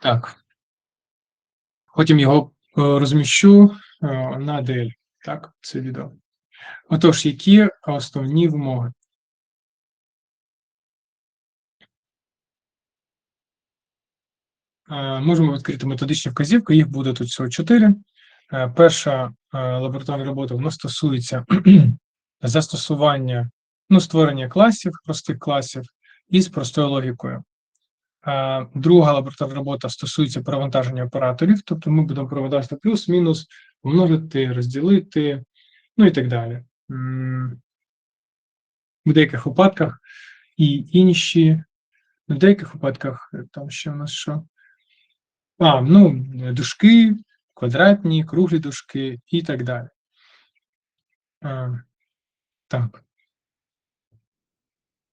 Так. Потім його е, розміщу е, на DL. Так, це відео. Отож, які основні вимоги? Е, Можемо відкрити методичні вказівки, їх буде тут всього чотири. Е, Перша лабораторна робота вона стосується застосування, ну, створення класів, простих класів із простою логікою. Е, Друга лабораторна робота стосується перевантаження операторів, тобто ми будемо перевантажити плюс, мінус, множити, розділити, ну і так далі. В деяких випадках і інші, в деяких випадках е, там ще у нас що. А, ну, дужки, квадратні, круглі дужки і так далі. Е, Так.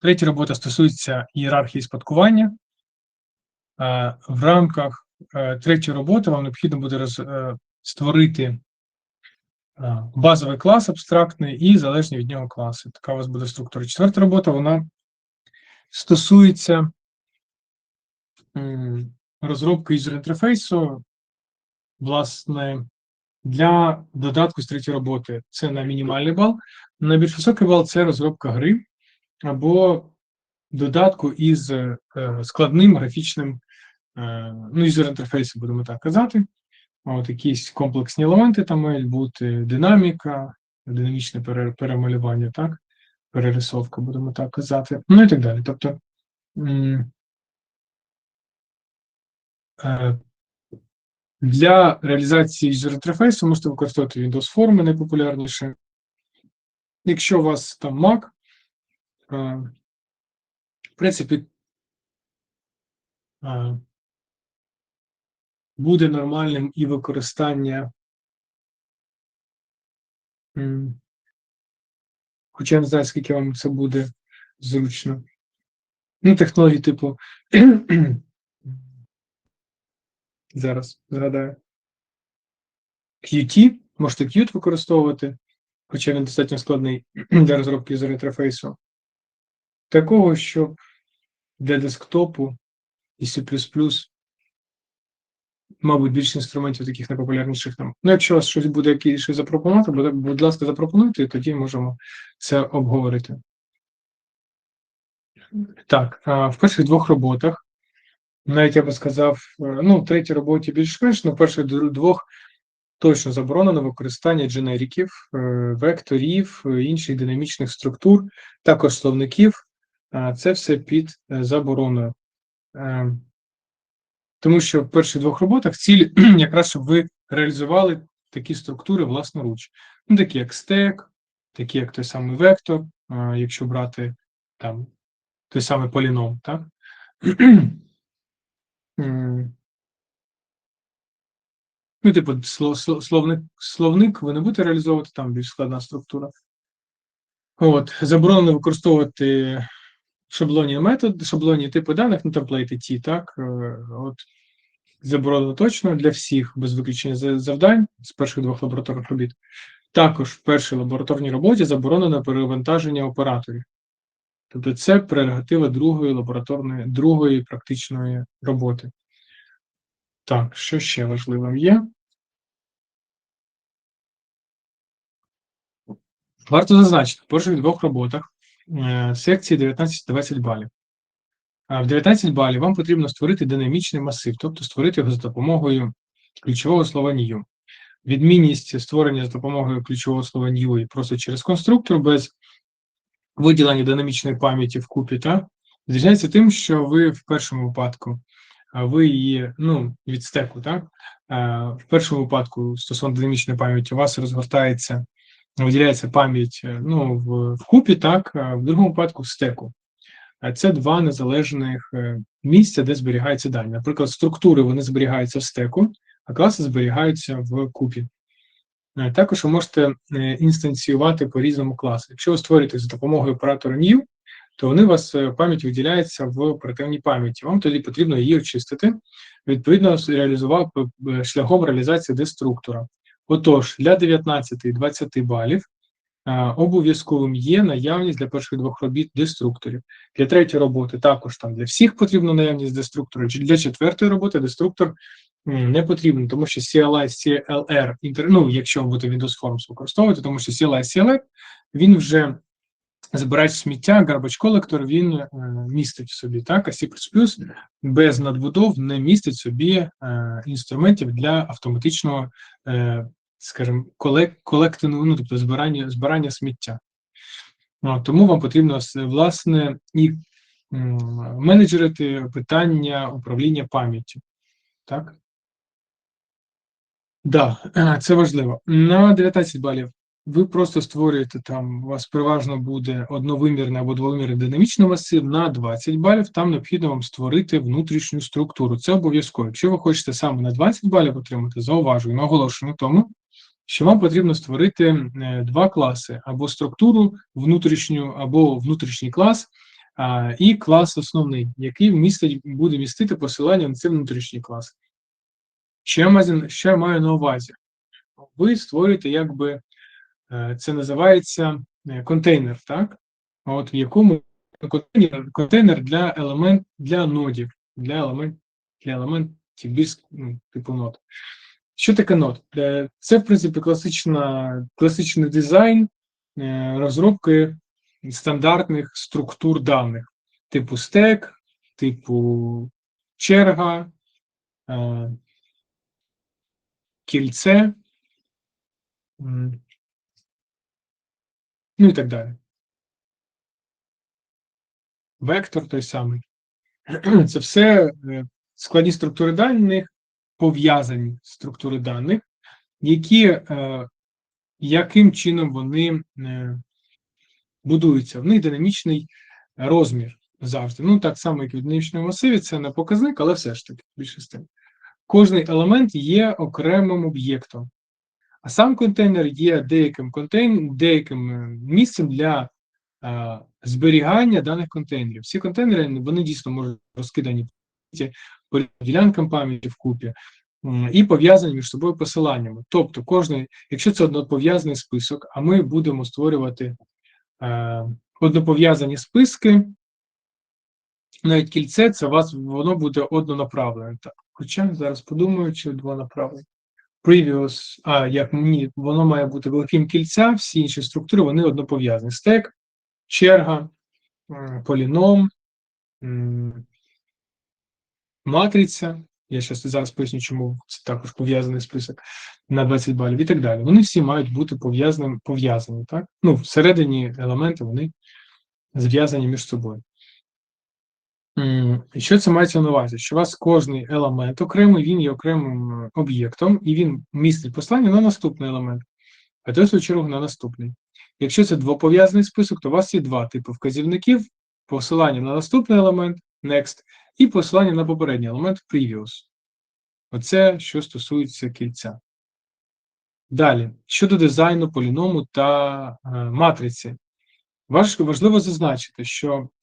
Третя робота стосується ієрархії спадкування. Е, В рамках е, третьої роботи вам необхідно буде е, створити базовий клас абстрактний і залежні від нього класи. Така у вас буде структура. Четверта робота вона стосується розробки юзер інтерфейсу, власне, для додатку з третьої роботи це на мінімальний бал. На більш високий бал це розробка гри або додатку із складним графічним, ну, юзер інтерфейсом, будемо так казати. От якісь комплексні елементи там мають бути, динаміка, динамічне перемалювання, так, перерисовка, будемо так казати, ну і так далі. Тобто е, для реалізації юзер інтерфейсу можете використовувати Windows форми найпопулярніше. Якщо у вас там Mac, е, в принципі, е, буде нормальним і використання. Хоча я не знаю, скільки вам це буде зручно. Ну, технології типу. Зараз згадаю. Qt, можете Qt використовувати, хоча він достатньо складний для розробки юзер інтерфейсу. Такого, щоб для десктопу і C++, мабуть, більше інструментів таких найпопулярніших там. Ну, якщо у вас щось буде якісь запропонувати, будь, ласка, запропонуйте, і тоді можемо це обговорити. Так, в перших двох роботах, навіть я би сказав, е, ну, в третій роботі більш-менш, але в перших двох точно заборонено використання дженериків, е, векторів, е, інших динамічних структур, також словників. Це все під забороною. Тому що в перших двох роботах ціль якраз, щоб ви реалізували такі структури власноруч. Ну, такі як стек, такі як той самий вектор, якщо брати там той самий поліном, так? Ну, типу, сло- сло- словник, словник ви не будете реалізовувати, там більш складна структура. От, заборонено використовувати шаблонні методи, шаблонні типи даних, ну, темплейти ті, так? е, От, заборонено точно для всіх, без виключення завдань з перших двох лабораторних робіт. Також в першій лабораторній роботі заборонено перевантаження операторів. Тобто це прерогатива другої лабораторної, другої практичної роботи. Так, що ще важливим є? Варто зазначити, в перших двох роботах секції 19-20 балів. В 19 балів вам потрібно створити динамічний масив, тобто створити його за допомогою ключового слова new. Відмінність створення за допомогою ключового слова new і просто через конструктор без виділення динамічної пам'яті в купі, та відрізняється тим, що ви в першому випадку ви її ну, від стеку, так? В першому випадку стосовно динамічної пам'яті у вас розгортається, виділяється пам'ять е, ну, в, в купі, так, а в другому випадку в стеку. Це два незалежних е, місця, де зберігаються дані. Наприклад, структури вони зберігаються в стеку, а класи зберігаються в купі. Е, Також ви можете інстанціювати по різному класу. Якщо ви створюєте за допомогою оператора new, то вони у вас пам'ять виділяється в оперативній пам'яті. Вам тоді потрібно її очистити, відповідно реалізував шляхом реалізації деструктора. Отож, для 19 і 20 балів обов'язковим є наявність для перших двох робіт деструкторів. Для третьої роботи також там для всіх потрібна наявність деструктора. Для четвертої роботи деструктор не потрібен, тому що CLI, CLR, ну, якщо ви будете Windows Forms використовувати, тому що CLI, CLR, він вже збирач сміття, garbage collector, він е, містить в собі так, а C++ без надбудов не містить собі е, інструментів для автоматичного, е, скажімо, колектингу, ну, тобто збирання збирання сміття. Ну, тому вам потрібно власне і менеджерити питання управління пам'яттю. Так, да, це важливо. На 19 балів ви просто створюєте там, у вас переважно буде одновимірний або двовимірний динамічний масив на 20 балів, там необхідно вам створити внутрішню структуру. Це обов'язково. Якщо ви хочете саме на 20 балів отримати, зауважую, наголошую на тому, що вам потрібно створити е, два класи: або структуру внутрішню, або внутрішній клас, і клас основний, який містить, буде містити посилання на цей внутрішній клас. Я маю, я маю на увазі? Ви створюєте якби це називається е, контейнер, так? От в якому контейнер контейнер для елемент для нодів, для елемент, для елементів більш ну, типу нод. Що таке нод? Е, це, в принципі, класична, класичний дизайн розробки стандартних структур даних, типу стек, типу черга, кільце ну і так далі. Вектор той самий. Це все е, складні структури даних, пов'язані структури даних, які е, яким чином вони е, будуються. В них динамічний розмір завжди. Ну, так само, як в динамічному масиві, це не показник, але все ж таки більше з тим. Кожний елемент є окремим об'єктом. А сам контейнер є деяким контейн... деяким е, місцем для а, зберігання даних контейнерів. Всі контейнери вони дійсно можуть розкидані по ділянкам пам'яті вкупі і пов'язані між собою посиланнями. Тобто, кожний, якщо це однопов'язаний список, а ми будемо створювати а, однопов'язані списки, навіть кільце, це вас воно буде однонаправлене. Так. Хоча зараз подумаю, чи двонаправлене previous, а як ні, воно має бути великим кільця, всі інші структури вони однопов'язані. Стек, черга, поліном, матриця. Я зараз зараз поясню, чому це також пов'язаний список на 20 балів і так далі. Вони всі мають бути пов'язані, пов'язані, так? Ну, всередині елементи вони зв'язані між собою. Що це мається на увазі? Що у вас кожний елемент окремий, він є окремим об'єктом, і він містить послання на наступний елемент, а той, в свою чергу, на наступний. Якщо це двопов'язаний список, то у вас є два типи вказівників: посилання на наступний елемент next, і посилання на попередній елемент previous. Оце що стосується кільця. Далі, щодо дизайну поліному та е, матриці, важливо зазначити, що Е,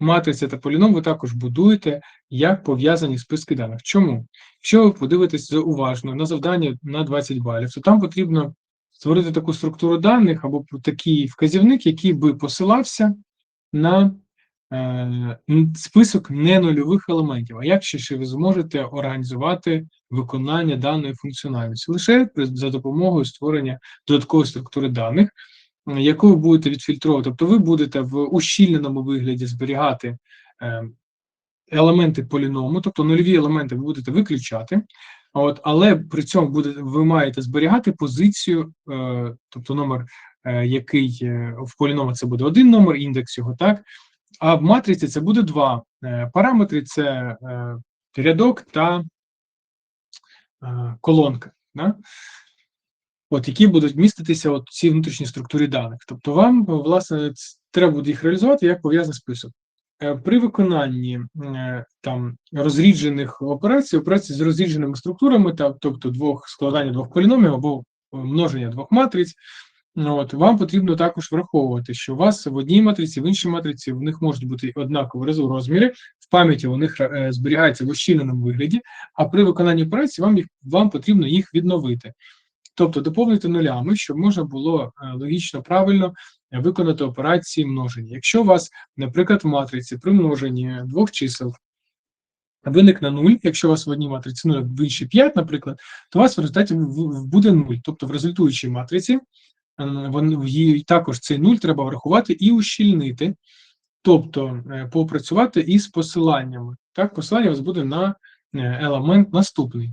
матриця та поліном ви також будуєте як пов'язані списки даних. Чому? Якщо ви подивитесь уважно на завдання на 20 балів, то там потрібно створити таку структуру даних або такий вказівник, який би посилався на е, список ненульових елементів. А як ще ви зможете організувати виконання даної функціональності? Лише за допомогою створення додаткової структури даних яку ви будете відфільтровувати. Тобто ви будете в ущільненому вигляді зберігати е, елементи поліному, тобто нульові елементи ви будете виключати, от, але при цьому буде, ви маєте зберігати позицію, е, тобто номер, е, який в поліному це буде один номер, індекс його, так, а в матриці це буде два параметри: це рядок та колонка. Да? От які будуть міститися от ці внутрішні структури даних. Тобто, вам власне треба буде їх реалізувати як пов'язаний список. Е, при виконанні е, там розріджених операцій, операцій з розрідженими структурами, та, тобто двох складання двох поліномів або множення двох матриць, от, вам потрібно також враховувати, що у вас в одній матриці, в іншій матриці в них можуть бути однакові розміри, в пам'яті у них е, зберігається в ощільненому вигляді, а при виконанні операції вам їх вам потрібно їх відновити. Тобто доповнити нулями, щоб можна було е, логічно правильно е, виконати операції множення. Якщо у вас, наприклад, в матриці при множенні двох чисел виникне 0, якщо у вас в одній матриці 0, в іншій 5, наприклад, то у вас в результаті буде 0. Тобто в результуючій матриці е, її також цей 0 треба врахувати і ущільнити, тобто попрацювати із посиланнями. Так, посилання у вас буде на елемент наступний.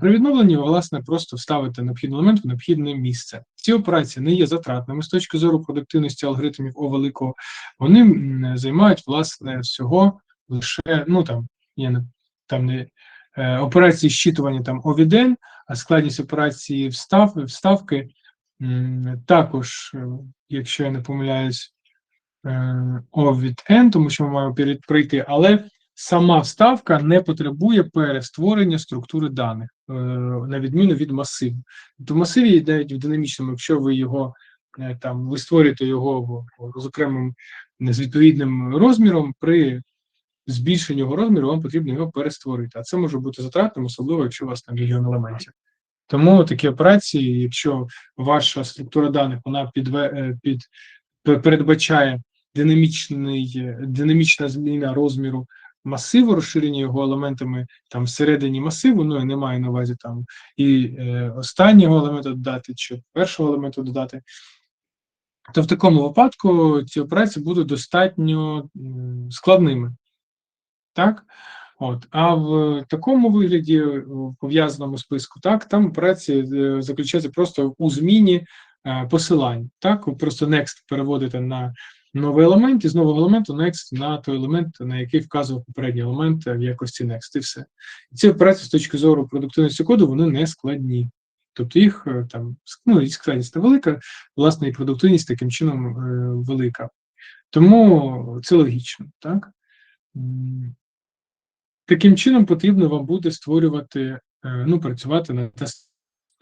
При відновленні ви, власне, просто вставите необхідний елемент в необхідне місце. Ці операції не є затратними з точки зору продуктивності алгоритмів О великого. Вони займають, власне, всього лише, ну там, є не- там не е, операції щитування там О від N, а складність операції встав, вставки також, е, якщо я не помиляюсь, е, О N, тому що ми маємо пройти, але сама вставка не потребує перестворення структури даних, е, на відміну від масиву. Тобто в масиві йдуть в динамічному, якщо ви його е, там ви створюєте його з окремим з відповідним розміром, при збільшенні його розміру вам потрібно його перестворити. А це може бути затратним, особливо якщо у вас там мільйон елементів. Тому такі операції, якщо ваша структура даних вона підве, е, під, передбачає динамічний, динамічна зміна розміру масиву, розширення його елементами там всередині масиву, ну я не маю на увазі там і е, останнього елемента додати, чи першого елементу додати, то в такому випадку ці операції будуть достатньо складними. Так? От. А в такому вигляді, в пов'язаному списку, так, там операції е, заключаються просто у зміні е, посилань. Так? Просто next переводите на новий елемент, і з нового елементу next на той елемент, на який вказував попередній елемент е, в якості next, і все. І ці операції з точки зору продуктивності коду, вони не складні. Тобто їх е, там, ну, їх складність невелика, власне, і продуктивність таким чином е, велика. Тому це логічно, так? Таким чином потрібно вам буде створювати, ну, працювати над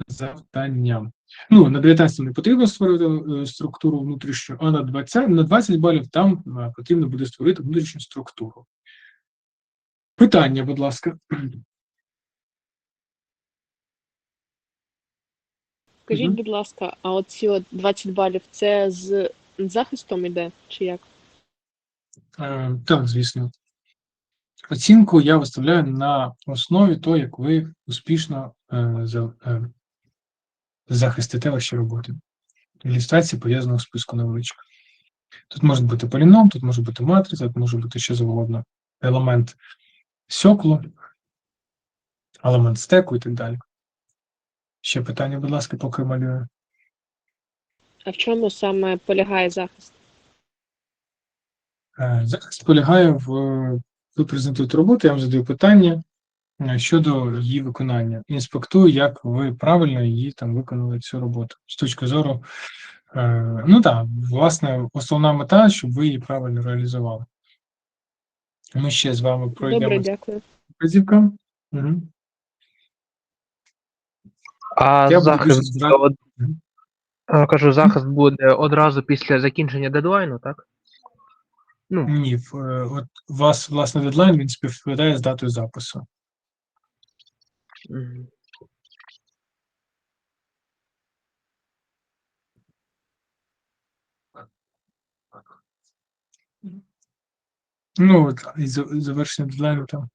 завданням. Ну, на 19 не потрібно створювати е, структуру внутрішню, а на 20, на 20 балів там е, потрібно буде створити внутрішню структуру. Питання, будь ласка. Скажіть, будь ласка, а оці от 20 балів це з захистом іде, чи як? Е, Так, звісно. Оцінку я виставляю на основі того, як ви успішно е, е, захистите ваші роботи. Ілюстрації пов'язаного з списку невеличка. Тут може бути поліном, тут може бути матриця, тут може бути що завгодно. Елемент сьоклу, елемент стеку і так далі. Ще питання, будь ласка, поки малюю. А в чому саме полягає захист? Е, Захист полягає в ви презентуєте роботу, я вам задаю питання щодо її виконання. Інспектую, як ви правильно її там виконали цю роботу. З точки зору, е, ну так, власне, основна мета, щоб ви її правильно реалізували. Ми ще з вами пройдемо. Добре, дякую. вказівка. Угу. А Я захист, збирати- од- а, кажу, захист буде одразу після закінчення дедлайну, так? Ну, Ні, е, от у вас, власне, дедлайн він співпадає з датою запису. Мгм. Ну, от, і за- завершення дедлайну там.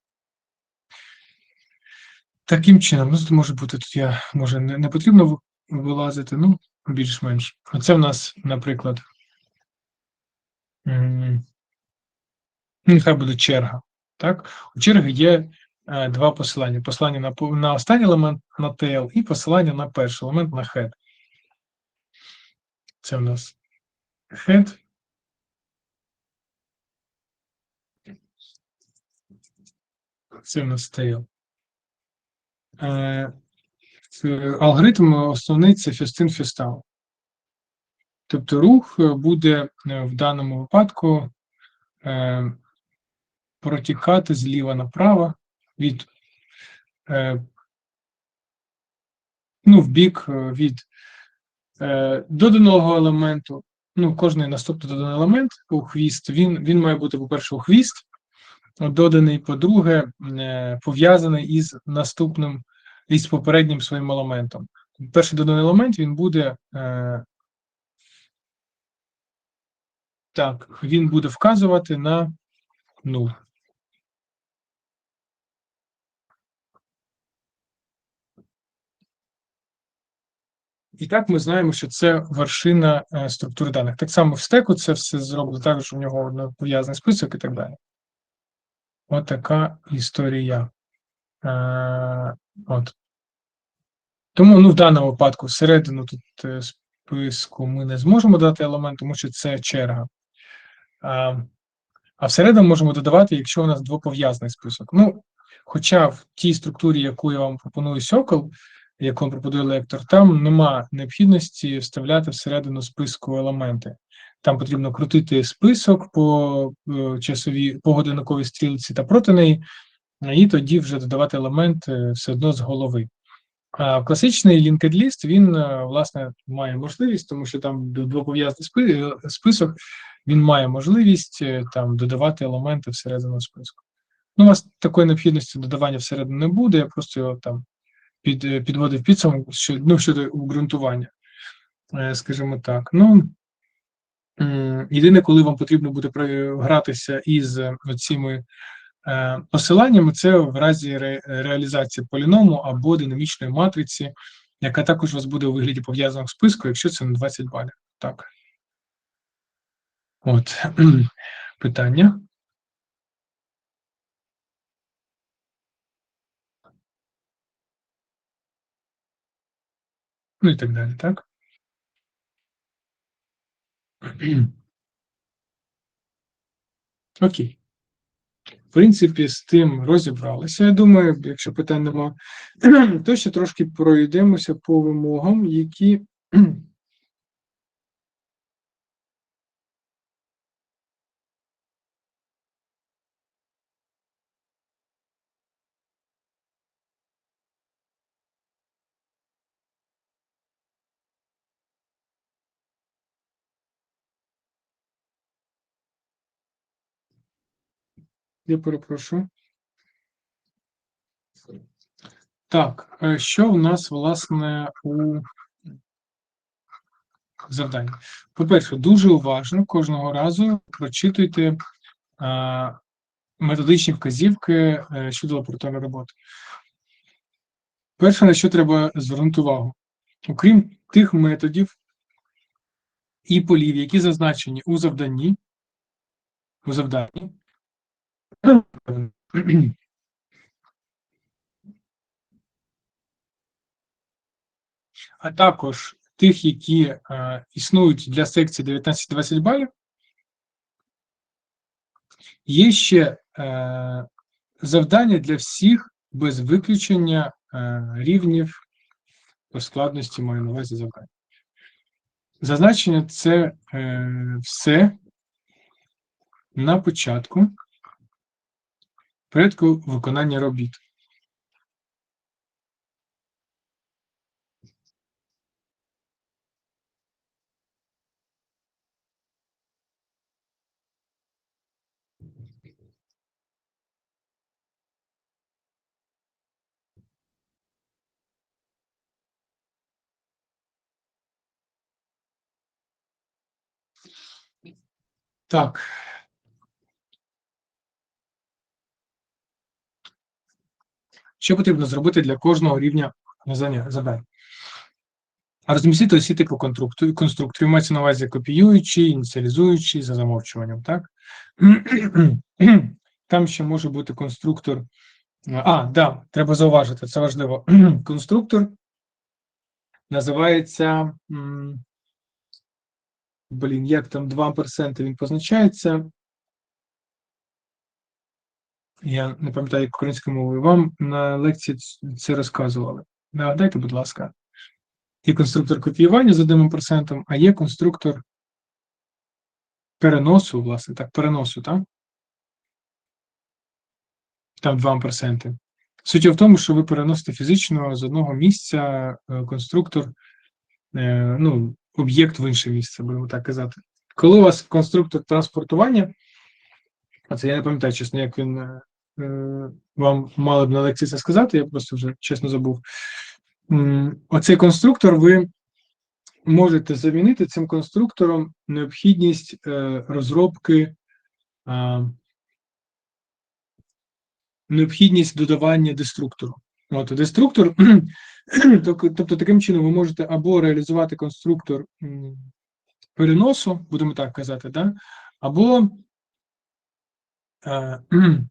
Таким чином, ну, тут може бути, тут я, може, не, не потрібно ви- вилазити, ну, більш-менш. Оце в нас, наприклад, м, ну, нехай буде черга. Так? У черги є два посилання: посилання на, на останній елемент на tail і посилання на перший елемент на head. Це в нас head. Це в нас tail. Е, е, алгоритм основний це фістин фістал. Тобто рух е, буде е, в даному випадку е, протікати зліва направо від е, ну, в бік е, від е, доданого елементу. Ну, кожний наступний доданий елемент у хвіст, він, він має бути, по-перше, у хвіст доданий, по-друге, пов'язаний із наступним, із попереднім своїм елементом. перший доданий елемент він буде. Так, він буде вказувати на 0. І так ми знаємо, що це вершина е, структури даних. Так само в стеку це все зроблено так, що в нього пов'язаний список і так далі. От історія. Е, от. Тому ну, в даному випадку всередину тут е, списку ми не зможемо дати елемент, тому що це черга. А, всередину можемо додавати, якщо у нас двопов'язаний список. Ну, хоча в тій структурі, яку я вам пропоную сокол, вам пропонує лектор, там нема необхідності вставляти всередину списку елементи. Там потрібно крутити список по е, часовій по годинниковій стрілці та проти неї, і тоді вже додавати елемент е, все одно з голови. А класичний linked list, він е, власне має можливість, тому що там двопов'язаний список, він має можливість там додавати елементи всередину списку. Ну, у вас такої необхідності додавання всередину не буде, я просто його там під, е, підводив підсумок що, ну, щодо обґрунтування, е, скажімо так. Ну, єдине, коли вам потрібно буде гратися із цими Е, Посиланнями це в разі ре- реалізації поліному або динамічної матриці, яка також у вас буде у вигляді пов'язаного списку, якщо це на 20 балів. Так. От питання. Ну і так далі, так? Окей. В принципі, з тим розібралися. Я думаю, якщо питань нема, то ще трошки пройдемося по вимогам, які Я перепрошую. Так, що в нас, власне, у завданні? По-перше, дуже уважно кожного разу прочитуйте а, методичні вказівки е, щодо лабораторної роботи. Перше, на що треба звернути увагу, окрім тих методів і полів, які зазначені у завданні, у завданні, а також тих, які е, існують для секції 19-20 балів, є ще е, завдання для всіх без виключення е, рівнів по складності маю на увазі завдань. Зазначення це е, все на початку порядку виконання робіт. Так. Що потрібно зробити для кожного рівня завдань? Розмістити осі типу конструкту- конструкторів, мається на увазі копіюючий, ініціалізуючий за замовчуванням, так? Там ще може бути конструктор. А, да, треба зауважити, це важливо. Конструктор називається. Блін, як там 2% він позначається. Я не пам'ятаю, як українською мовою. Вам на лекції це розказували. Нагадайте, будь ласка. Є конструктор копіювання з 1%, а є конструктор переносу, власне, так, переносу, так? Там 2%. Суть в тому, що ви переносите фізично з одного місця е, конструктор, е, ну, об'єкт в інше місце, будемо так казати. Коли у вас конструктор транспортування, а це я не пам'ятаю, чесно, як він е, е, вам мали б на лекції це сказати, я просто вже чесно забув. оцей конструктор ви можете замінити цим конструктором необхідність е, розробки, е, необхідність додавання деструктору. От деструктор, тобто таким чином ви можете або реалізувати конструктор переносу, будемо так казати, да? або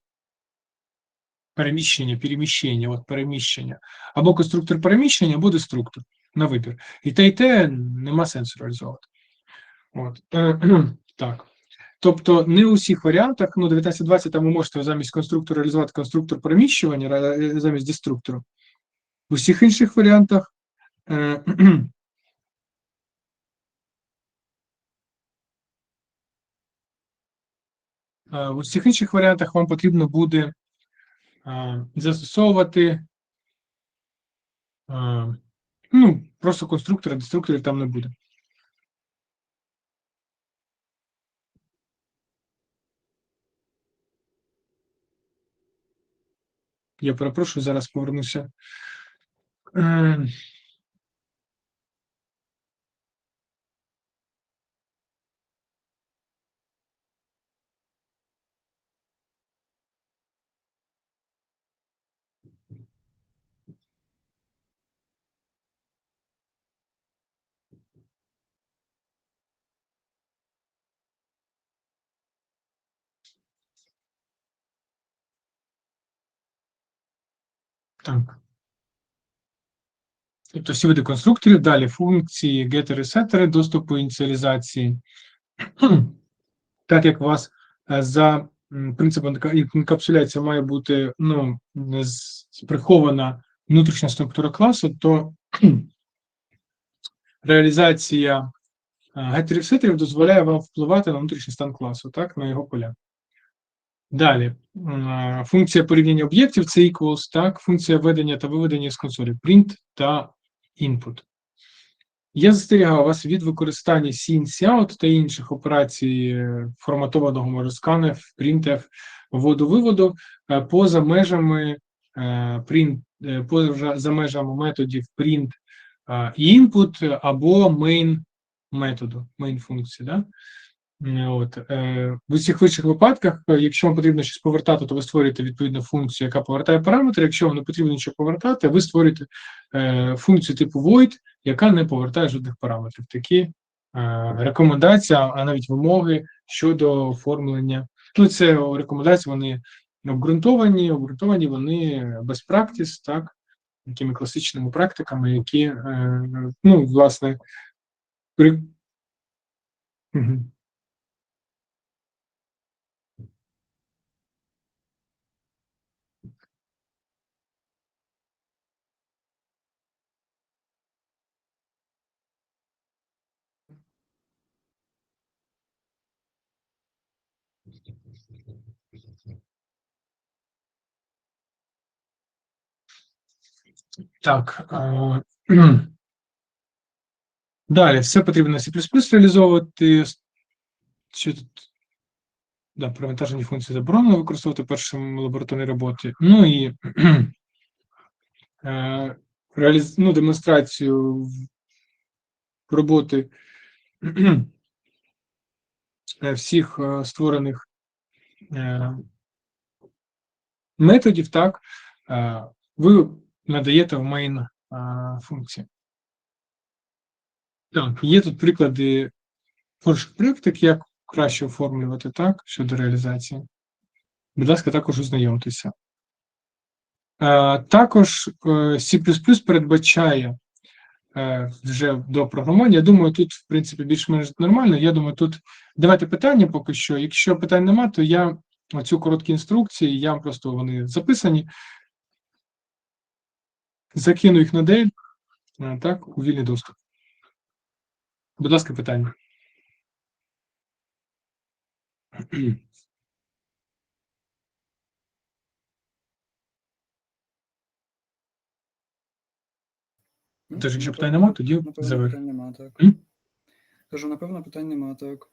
переміщення, переміщення, от переміщення, або конструктор переміщення, або деструктор на вибір. І те, і те нема сенсу реалізовувати. От. Е, так. Тобто не у всіх варіантах, ну 1920 там ви можете замість конструктора реалізувати конструктор переміщування замість деструктору. В усіх інших варіантах е, е, в усіх інших варіантах вам потрібно буде е, застосовувати е, ну, просто конструктора, деструкторів там не буде. Я перепрошую, зараз повернуся. Так. Тобто всі види конструкторів, далі функції, гетери, сетери, доступу ініціалізації. Так як у вас е, за принципом така інкапсуляція має бути ну, прихована внутрішня структура класу, то реалізація гетерів сетерів дозволяє вам впливати на внутрішній стан класу, так, на його поля. Далі, функція порівняння об'єктів це equals, так, функція введення та виведення з консолі, print та input. Я застерігаю вас від використання CIN-SOUT та інших операцій е, форматованого scanf, printf, вводу-виводу е, поза межами е, print, е, поза за межами методів print е, і input або main методу, main функції. Да? Е, От, е, в усіх інших випадках, е, якщо вам потрібно щось повертати, то ви створюєте відповідну функцію, яка повертає параметри. Якщо вам не потрібно нічого повертати, ви створюєте е, функцію типу void, яка не повертає жодних параметрів. Такі е, рекомендації, а навіть вимоги щодо оформлення. Ну, це рекомендації, вони обґрунтовані, обґрунтовані вони без практис, так, такими класичними практиками, які, е, ну, власне, при... Мгм. Так. Далі, все потрібно C++ реалізовувати. Що тут? Да, перевантажені функції заборонено використовувати в першому лабораторній роботі. Ну і е, реаліз... ну, демонстрацію роботи е, всіх е, створених методів, так, е, ви надаєте в main е, функції. Так, є тут приклади хороших практик, як краще оформлювати так щодо реалізації. Будь ласка, також ознайомтеся. Е, Також е, C++ передбачає е, вже до програмування. Я думаю, тут, в принципі, більш-менш нормально. Я думаю, тут давайте питання поки що. Якщо питань нема, то я оцю короткі інструкції, я просто вони записані. Закину їх на Dell, е, так, у вільний доступ. Будь ласка, питання. Тож, якщо напевно- питань немає, тоді напевно, завер. питань нема, так. М? Кажу, напевно, питань нема, так.